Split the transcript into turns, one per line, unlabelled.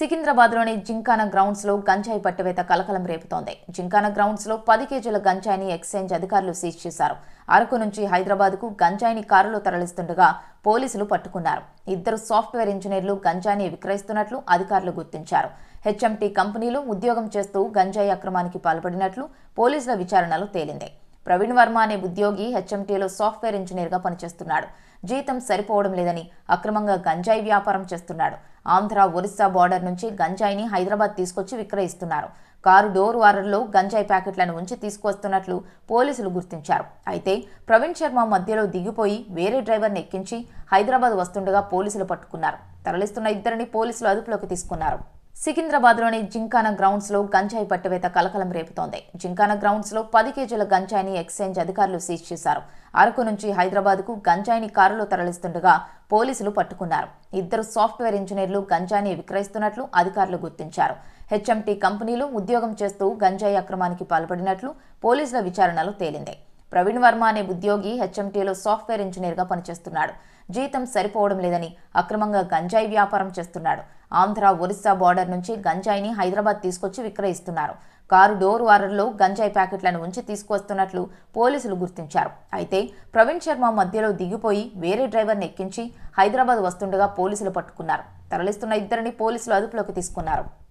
సికింద్రాబాద్లోని జింకానా గ్రౌండ్స్లో గంజాయి పట్టివేత కలకలం రేపుతోంది. జింకానా గ్రౌండ్స్లో పది కేజీల గంజాయిని ఎక్స్చేంజ్ అధికారులు సీజ్ చేశారు. అరకు నుంచి హైదరాబాద్కు గంజాయిని కారులో తరలిస్తుండగా పోలీసులు పట్టుకున్నారు. ఇద్దరు సాఫ్ట్వేర్ ఇంజనీర్లు గంజాయిని విక్రయిస్తున్నట్లు అధికారులు గుర్తించారు. హెచ్ఎంటీ కంపెనీలు ఉద్యోగం చేస్తూ గంజాయి అక్రమానికి పాల్పడినట్లు పోలీసుల విచారణలో తేలింది. ప్రవీణ్ వర్మ అనే ఉద్యోగి హెచ్ఎంటీలో సాఫ్ట్వేర్ ఇంజనీర్గా పనిచేస్తున్నాడు. జీతం సరిపోవడం లేదని అక్రమంగా గంజాయి వ్యాపారం చేస్తున్నాడు. ఆంధ్ర ఒరిస్సా బార్డర్ నుంచి గంజాయిని హైదరాబాద్ తీసుకొచ్చి విక్రయిస్తున్నారు. కారు డోర్ వారర్లో గంజాయి ప్యాకెట్లను ఉంచి తీసుకువస్తున్నట్లు పోలీసులు గుర్తించారు. అయితే ప్రవీణ్ శర్మ మధ్యలో దిగిపోయి వేరే డ్రైవర్ని ఎక్కించి హైదరాబాద్ వస్తుండగా పోలీసులు పట్టుకున్నారు. తరలిస్తున్న ఇద్దరిని పోలీసులు అదుపులోకి తీసుకున్నారు. సికింద్రాబాద్లోని జింకాన గ్రౌండ్స్లో గంజాయి పట్టువేత కలకలం రేపుతోంది. జింకాన గ్రౌండ్స్లో పది కేజీల గంజాయిని ఎక్స్చేంజ్ అధికారులు సీజ్ చేశారు. అరకు నుంచి హైదరాబాద్కు గంజాయిని కారులో తరలిస్తుండగా పోలీసులు పట్టుకున్నారు. ఇద్దరు సాఫ్ట్వేర్ ఇంజనీర్లు గంజాయిని విక్రయిస్తున్నట్లు అధికారులు గుర్తించారు. హెచ్ఎంటీ కంపెనీలు ఉద్యోగం చేస్తూ గంజాయి అక్రమానికి పాల్పడినట్లు పోలీసుల విచారణలో తేలింది. ప్రవీణ్ వర్మ అనే ఉద్యోగి హెచ్ఎంటీలో సాఫ్ట్వేర్ ఇంజనీర్గా పనిచేస్తున్నాడు. జీతం సరిపోవడం లేదని అక్రమంగా గంజాయి వ్యాపారం చేస్తున్నాడు. ఆంధ్ర ఒరిస్సా బార్డర్ నుంచి గంజాయిని హైదరాబాద్ తీసుకొచ్చి విక్రయిస్తున్నారు. కారు డోర్ వారర్లో గంజాయి ప్యాకెట్లను ఉంచి తీసుకువస్తున్నట్లు పోలీసులు గుర్తించారు. అయితే ప్రవీణ్ శర్మ మధ్యలో దిగిపోయి వేరే డ్రైవర్ని ఎక్కించి హైదరాబాద్ వస్తుండగా పోలీసులు పట్టుకున్నారు. తరలిస్తున్న ఇద్దరిని పోలీసులు అదుపులోకి తీసుకున్నారు.